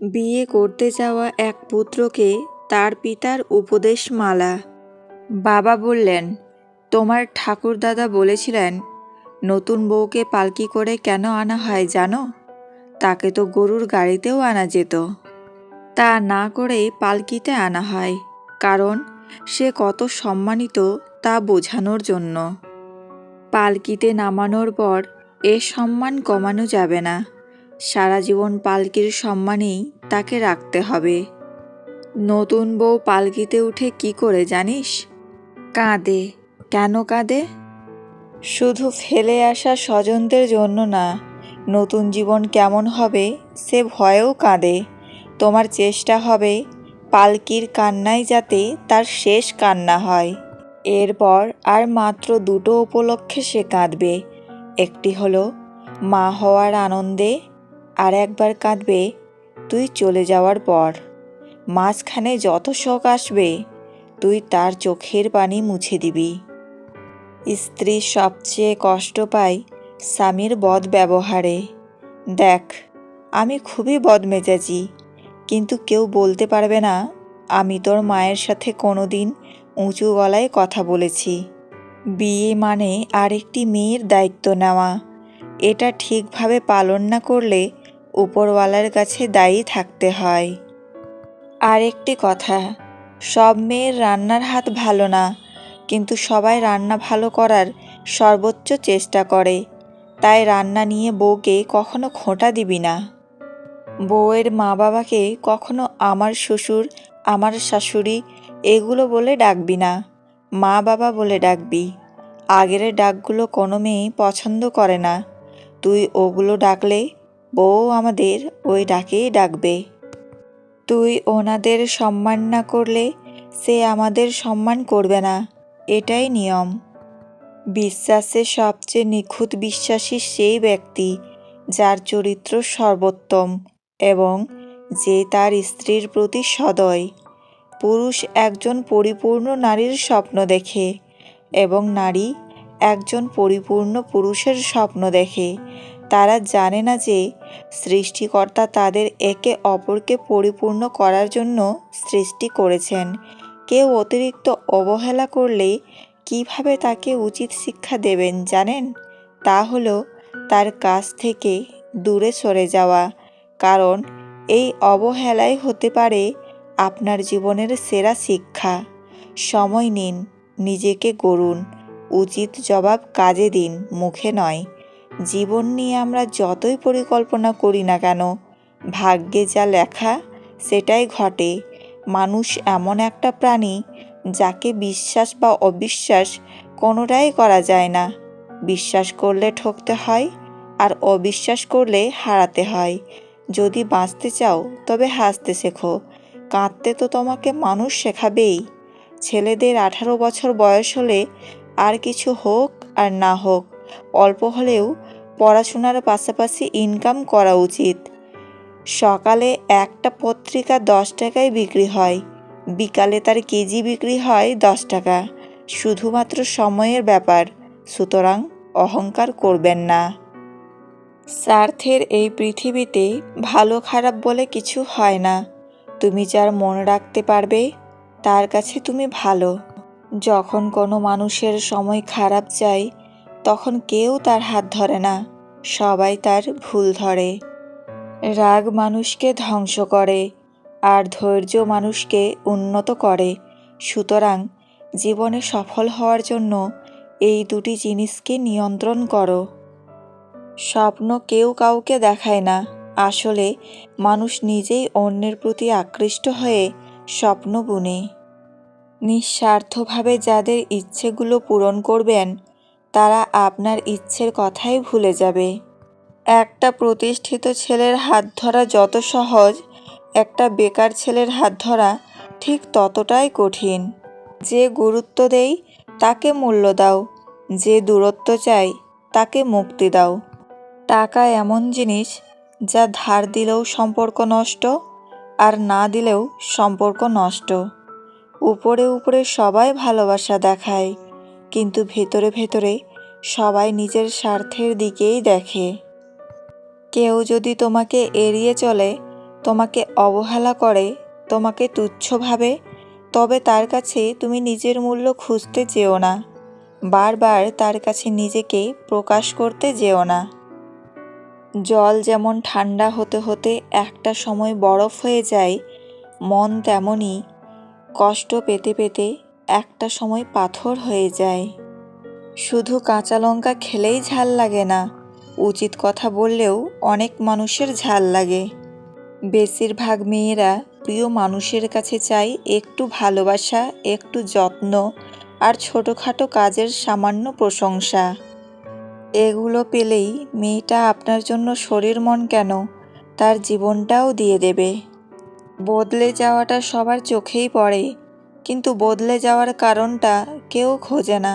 বিয়ে করতে যাওয়া এক পুত্রকে তার পিতার উপদেশ মালা বাবা বললেন, তোমার ঠাকুরদাদা বলেছিলেন, নতুন বউকে পালকি করে কেন আনা হয় জানো? তাকে তো গরুর গাড়িতেও আনা যেত। তা না করে পালকিতে আনা হয়, কারণ সে কত সম্মানিত তা বোঝানোর জন্য। পালকিতে নামানোর পর এ সম্মান কমানো যাবে না। সারা জীবন পালকির সম্মানেই তাকে রাখতে হবে। নতুন বউ পালকিতে উঠে কি করে জানিস? কাঁদে। কেন কাঁদে? শুধু ফেলে আসা স্বজনদের জন্য না, নতুন জীবন কেমন হবে সে ভয়েও কাঁদে। তোমার চেষ্টা হবে পালকির কান্নাই যাতে তার শেষ কান্না হয়। এরপর আর মাত্র দুটো উপলক্ষে সে কাঁদবে। একটি হলো মা হওয়ার আনন্দে একবার কাঁদবে, তুই চলে যাওয়ার পর। মাঝখানে যত শখ আসবে, তুই তার চোখের পানি মুছে দিবি। স্ত্রী সবচেয়ে কষ্ট পায় স্বামীর বদ ব্যবহারে। দেখ, আমি খুবই বদমেজাজি, কিন্তু কেউ বলতে পারবে না, আমি তোর মায়ের সাথে কোনো দিন উঁচু গলায় কথা বলেছি। বিয়ে মানে আরেকটি মেয়ের দায়িত্ব নেওয়া। এটা ঠিকভাবে পালন না করলে উপরওয়ালার কাছে দায়ী থাকতে হয়। আরেকটি কথা, সব মেয়ের রান্নার হাত ভালো না, কিন্তু সবাই রান্না ভালো করার সর্বোচ্চ চেষ্টা করে। তাই রান্না নিয়ে বউকে কখনো খোঁটা দিবি না। বউয়ের মা বাবাকে কখনো আমার শ্বশুর, আমার শাশুড়ি এগুলো বলে ডাকবি না। মা বাবা বলে ডাকবি। আগের ডাকগুলো কোনো মেয়ে পছন্দ করে না। তুই ওগুলো ডাকলে বউ আমাদের ওই ডাকেই ডাকবে। তুই ওনাদের সম্মান না করলে সে আমাদের সম্মান করবে না, এটাই নিয়ম। বিশ্বাসে সবচেয়ে নিখুঁত বিশ্বাসী সেই ব্যক্তি যার চরিত্র সর্বোত্তম এবং যে তার স্ত্রীর প্রতি সদয়। পুরুষ একজন পরিপূর্ণ নারীর স্বপ্ন দেখে এবং নারী একজন পরিপূর্ণ পুরুষের স্বপ্ন দেখে। তারা জানে না যে সৃষ্টিকর্তা তাদের একে অপরকে পরিপূর্ণ করার জন্য সৃষ্টি করেছেন। কেউ অতিরিক্ত অবহেলা করলে কীভাবে তাকে উচিত শিক্ষা দেবেন জানেন? তা হলো তার কাছ থেকে দূরে সরে যাওয়া। কারণ এই অবহেলাই হতে পারে আপনার জীবনের সেরা শিক্ষা। সময় নিন, নিজেকে গড়ুন। উচিত জবাব কাজে দিন, মুখে নয়। জীবন নিয়ে আমরা যতই পরিকল্পনা করি না কেন, ভাগ্যে যা লেখা সেটাই ঘটে। মানুষ এমন একটা প্রাণী যাকে বিশ্বাস বা অবিশ্বাস কোনোটাই করা যায় না। বিশ্বাস করলে ঠকতে হয় আর অবিশ্বাস করলে হারাতে হয়। যদি বাঁচতে চাও, তবে হাসতে শেখো। কাঁদতে তো তোমাকে মানুষ শেখাবেই। ছেলেদের আঠারো বছর বয়স হলে আর কিছু হোক আর না হোক, অল্প হলেও পড়াশোনার পাশাপাশি ইনকাম করা উচিত। সকালে একটা পত্রিকা দশ টাকায় বিক্রি হয়। বিকালে তার কেজি বিক্রি হয় দশ টাকা। শুধুমাত্র সময়ের ব্যাপার। সুতরাং অহংকার করবেন না। স্বার্থের এই পৃথিবীতে ভালো খারাপ বলে কিছু হয় না। তুমি যার মনে রাখতে পারবে, তার কাছে তুমি ভালো। যখন কোনো মানুষের সময় খারাপ যায় তখন কেউ তার হাত ধরে না, সবাই তার ভুল ধরে। রাগ মানুষকে ধ্বংস করে, আর ধৈর্য মানুষকে উন্নত করে। সুতরাং জীবনে সফল হওয়ার জন্য এই দুটি জিনিসকে নিয়ন্ত্রণ করো। স্বপ্ন কেউ কাউকে দেখায় না, আসলে মানুষ নিজেই অন্যের প্রতি আকৃষ্ট হয়ে স্বপ্ন বুনে। নিঃস্বার্থভাবে যাদের ইচ্ছেগুলো পূরণ করবেন তারা আপনার ইচ্ছের কথাই ভুলে যাবে। একটা প্রতিষ্ঠিত ছেলের হাত ধরা যত সহজ, একটা বেকার ছেলের হাত ধরা ঠিক ততটাই কঠিন। যে গুরুত্ব দেই, তাকে মূল্য দাও। যে দূরত্ব চাই, তাকে মুক্তি দাও। টাকা এমন জিনিস যা ধার দিলেও সম্পর্ক নষ্ট আর না দিলেও সম্পর্ক নষ্ট। উপরে উপরে সবাই ভালোবাসা দেখায়। কিন্তু ভেতরে ভেতরে সবাই নিজের স্বার্থের দিকেই দেখে। কেউ যদি তোমাকে এড়িয়ে চলে, তোমাকে অবহেলা করে, তোমাকে তুচ্ছ ভাবে, তবে তার কাছে তুমি নিজের মূল্য খুঁজতে যেও না। বারবার তার কাছে নিজেকে প্রকাশ করতে যেও না। জল যেমন ঠান্ডা হতে হতে একটা সময় বরফ হয়ে যায়, মন তেমনই কষ্ট পেতে পেতে একটা সময় পাথর হয়ে যায়। শুধু কাঁচা লঙ্কা খেলেই ঝাল লাগে না, উচিত কথা বললেও অনেক মানুষের ঝাল লাগে। বেশিরভাগ মেয়েরা প্রিয় মানুষের কাছে চাই একটু ভালোবাসা, একটু যত্ন আর ছোটোখাটো কাজের সামান্য প্রশংসা। এগুলো পেলেই মেয়েটা আপনার জন্য শরীর মন কেন তার জীবনটাও দিয়ে দেবে। বদলে যাওয়াটা সবার চোখেই পড়ে কিন্তু বদলে যাওয়ার কারণটা কেউ খোঁজে না।